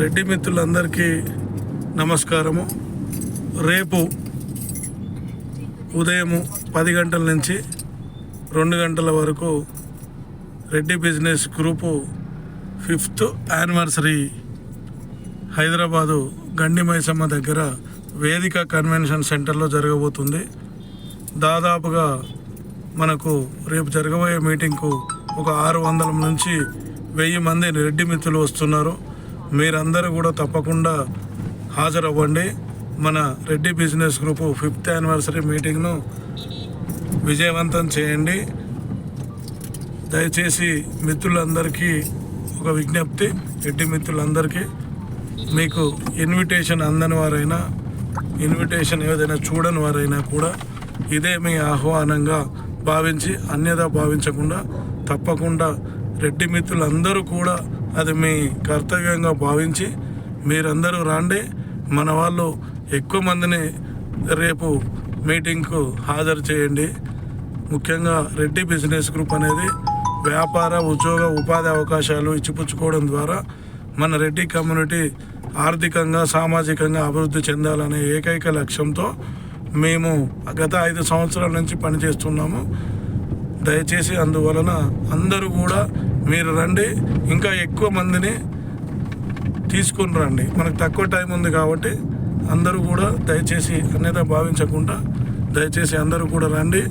రెడ్డి మిత్రులందరికీ నమస్కారము. రేపు ఉదయము పది గంటల నుంచి రెండు గంటల వరకు Reddy business group fifth anniversary Hyderabad Gandi Maisamma దగ్గర వేదిక కన్వెన్షన్ సెంటర్లో జరగబోతుంది. దాదాపుగా మనకు రేపు జరగబోయే మీటింగ్కు ఒక ఆరు వందల నుంచి వెయ్యి మంది రెడ్డి మిత్రులు వస్తున్నారు. మీరందరూ కూడా తప్పకుండా హాజరవ్వండి. మన Reddy business group fifth anniversary మీటింగ్ను విజయవంతం చేయండి. దయచేసి మిత్రులందరికీ ఒక విజ్ఞప్తి రెడ్డి మిత్రులందరికీ. మీకు ఇన్విటేషన్ అందని వారైనా ఇన్విటేషన్ ఏదైనా చూడని వారైనా కూడా ఇదే మీ ఆహ్వానంగా భావించి అన్యదా భావించకుండా తప్పకుండా రెడ్డి మిత్రులందరూ కూడా అది మీ కర్తవ్యంగా భావించి మీరందరూ రాండి. మన వాళ్ళు ఎక్కువ మందిని రేపు మీటింగ్కు హాజరు చేయండి. ముఖ్యంగా రెడ్డి బిజినెస్ గ్రూప్ అనేది వ్యాపార ఉద్యోగ ఉపాధి అవకాశాలు ఇచ్చిపుచ్చుకోవడం ద్వారా మన రెడ్డి కమ్యూనిటీ ఆర్థికంగా సామాజికంగా అభివృద్ధి చెందాలనే ఏకైక లక్ష్యంతో మేము గత ఐదు సంవత్సరాల నుంచి పనిచేస్తున్నాము. దయచేసి అందువలన అందరూ కూడా మీరు రండి ఇంకా ఎక్కువ మందిని తీసుకుని రండి. మనకు తక్కువ టైం ఉంది కాబట్టి అందరూ కూడా దయచేసి అన్యత భావించకుండా దయచేసి అందరూ కూడా రండి.